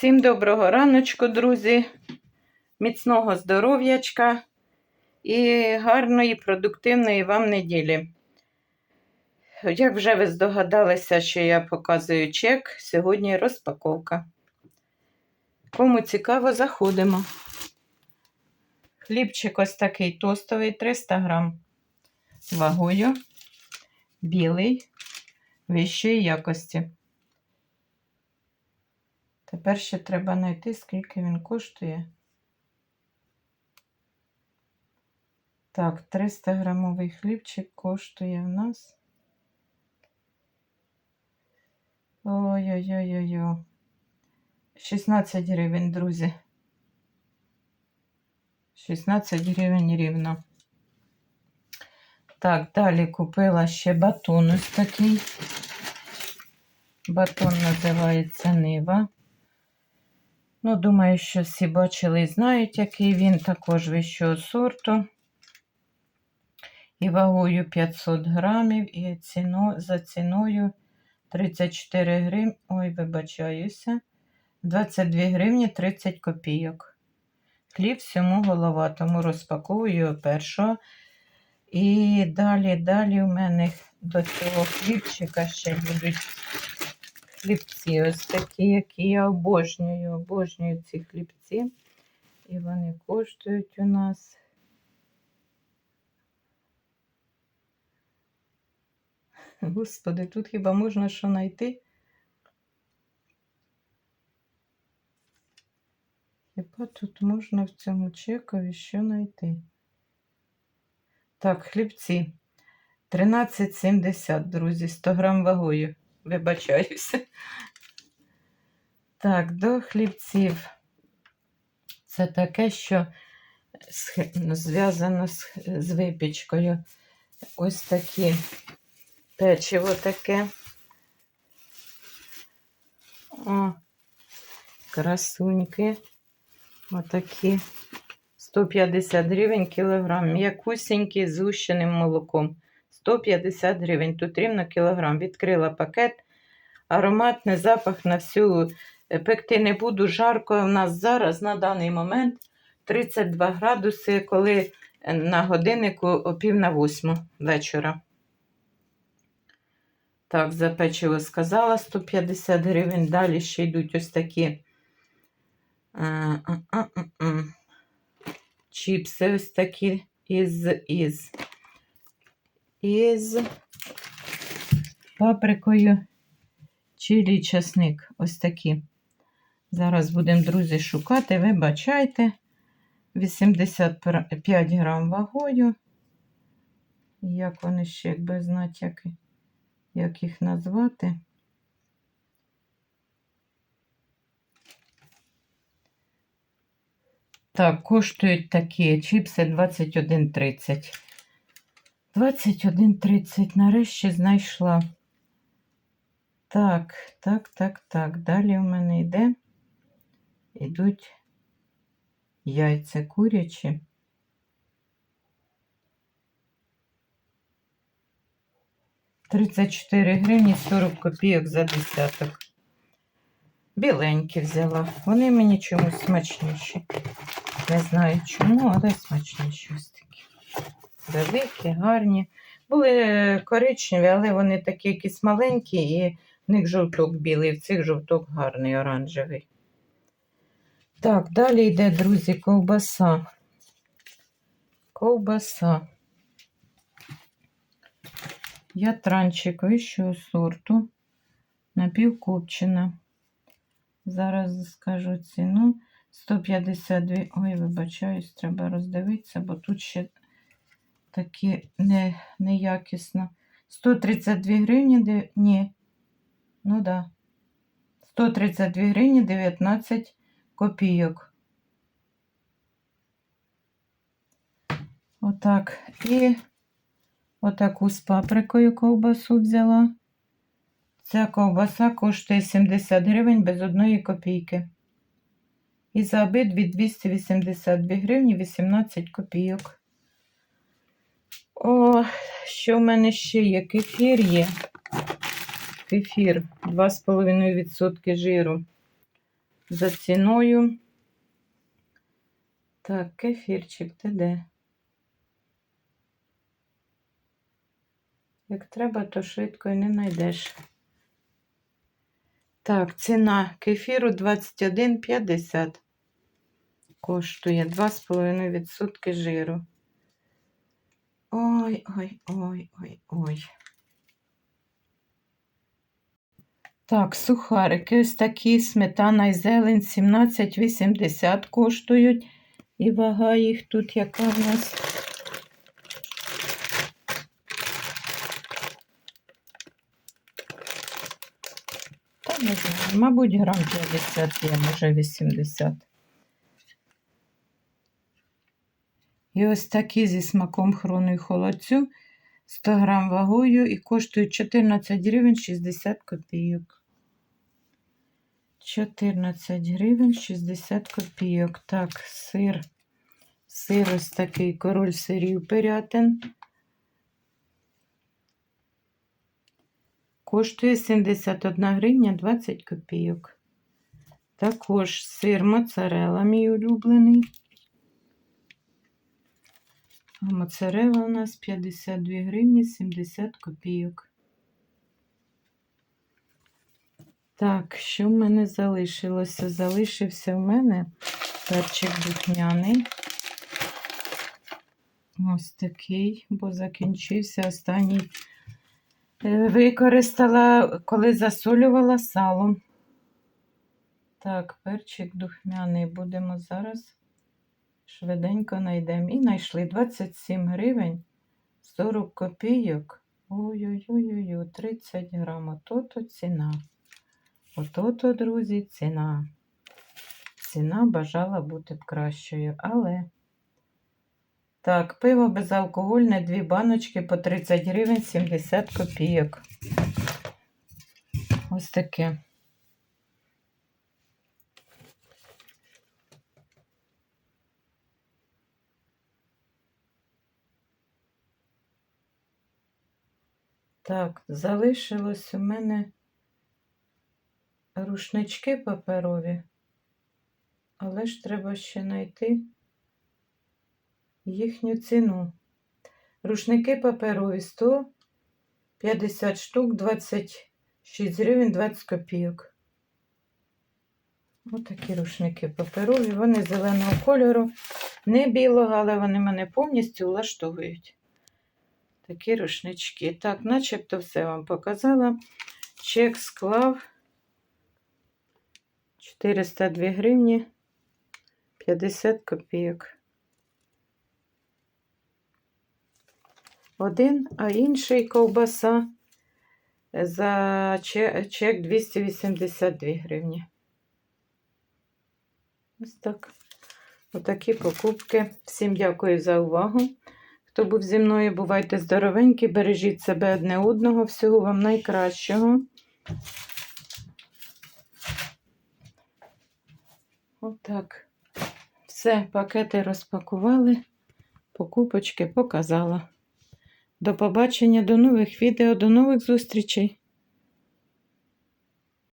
Всім доброго раночку, друзі, міцного здоров'ячка і гарної, продуктивної вам неділі. Як вже ви здогадалися, що я показую чек, сьогодні розпаковка. Кому цікаво, заходимо. Хлібчик ось такий тостовий 300 грам вагою, білий, вищої якості. Тепер ще треба знайти, скільки він коштує. Так, 300 грамовий хлібчик коштує в нас. Ой-ой-ой-ой. 16 гривень, друзі. 16 гривень рівно. Так, далі купила ще батон ось такий. Батон називається Нива. Ну, думаю, що всі бачили і знають, який він також вищого сорту. І вагою 500 грамів, і ціно, за ціною 34 гривні. Ой, вибачаюся. 22 гривні 30 копійок. Хліб всьому голова, тому розпаковую першого. І далі, далі у мене до цього хлібчика ще будуть хлібці. Ось такі, які я обожнюю. Обожнюю ці хлібці. І вони коштують у нас. Господи, тут хіба можна що знайти? Хіба тут можна в цьому чекові що знайти? Так, хлібці. 13,70, друзі, 100 грам вагою. Вибачаюся. Так, до хлібців. Це таке, що зв'язано з, з випічкою. Ось такі печиво таке. О, красуньки. Отакі. 150 гривень кілограм. М'якусінькі з згущеним молоком. 150 гривень. Тут рівно кілограм. Відкрила пакет. Ароматний запах на всю е, пекти не буду. Жарко у нас зараз на даний момент 32 градуси, коли е, на годиннику о пів на восьму вечора. Так, за печиво сказала 150 гривень. Далі ще йдуть ось такі а, а, а, а, а. чіпси ось такі із, із, із паприкою чилі часник. Ось такі. Зараз будемо, друзі, шукати. Вибачайте. 85 грам вагою. Як вони ще, якби знати, як, як їх назвати. Так, коштують такі чіпси 21,30. 21,30 нарешті знайшла. Так, так, так, так. Далі у мене йде. Ідуть яйця курячі. Тридцять чотири гривні 40 копійок за десяток. Біленькі взяла. Вони мені чомусь смачніші. Не знаю чому, але смачніші ось такі. Великі, гарні. Були е, коричневі, але вони такі якісь маленькі, і в них жовток білий, в цих жовток гарний, оранжевий. Так, далі йде, друзі, ковбаса. Ковбаса. Ятранчик вищого сорту. Напівкопчена. Зараз скажу ціну. 152. Ой, вибачаюсь, треба роздивитися, бо тут ще такі не, неякісно. 132 гривні. Ні. Ну да. 132 гривні 19 копійок. Отак. І отаку з паприкою ковбасу взяла. Ця ковбаса коштує 70 гривень без одної копійки. І за обидві 282 гривні 18 копійок. О, що в мене ще є? Кефір є. Кефір 2,5% жиру. за ціною. Так, кефірчик, ти де? Як треба, то швидко і не знайдеш. Так, ціна кефіру 21,50. Коштує 2,5% жиру. Ой, ой, ой, ой, ой. Так, сухарики ось такі, сметана і зелень 17,80 коштують. І вага їх тут яка в нас? Та не знаю, мабуть, грам 50 є, може 80. І ось такі зі смаком хрону і холодцю 100 грам вагою і коштують 14 гривень 60 копійок. 14 гривень 60 копійок. Так, сир. Сир ось такий король сирів пирятин. Коштує 71 гривня 20 копійок. Також сир моцарелла, мій улюблений. А моцарелла у нас 52 гривні 70 копійок. Так, що в мене залишилося? Залишився в мене перчик духняний. Ось такий, бо закінчився останній. Е, Використала, коли засолювала сало. Так, перчик духмяний будемо зараз швиденько знайдемо. І знайшли 27 гривень 40 копійок. Ой-ой-ой, 30 грам. Ото-то ціна. Ото-то, друзі, ціна. Ціна бажала бути б кращою, але. Так, пиво безалкогольне, дві баночки по 30 гривень 70 копійок. Ось таке. Так, залишилось у мене рушнички паперові, але ж треба ще знайти їхню ціну. Рушники паперові 150 штук, 26 гривень 20 копійок. Ось такі рушники паперові, вони зеленого кольору, не білого, але вони мене повністю влаштовують. Такі рушнички. Так, начебто все вам показала. Чек склав 402 гривні 50 копійок. Один, а інший ковбаса за чек 282 гривні. Ось так. Отакі покупки. Всім дякую за увагу. Хто був зі мною, бувайте здоровенькі, бережіть себе одне одного. Всього вам найкращого. Отак. Все, пакети розпакували, покупочки показала. До побачення, до нових відео, до нових зустрічей!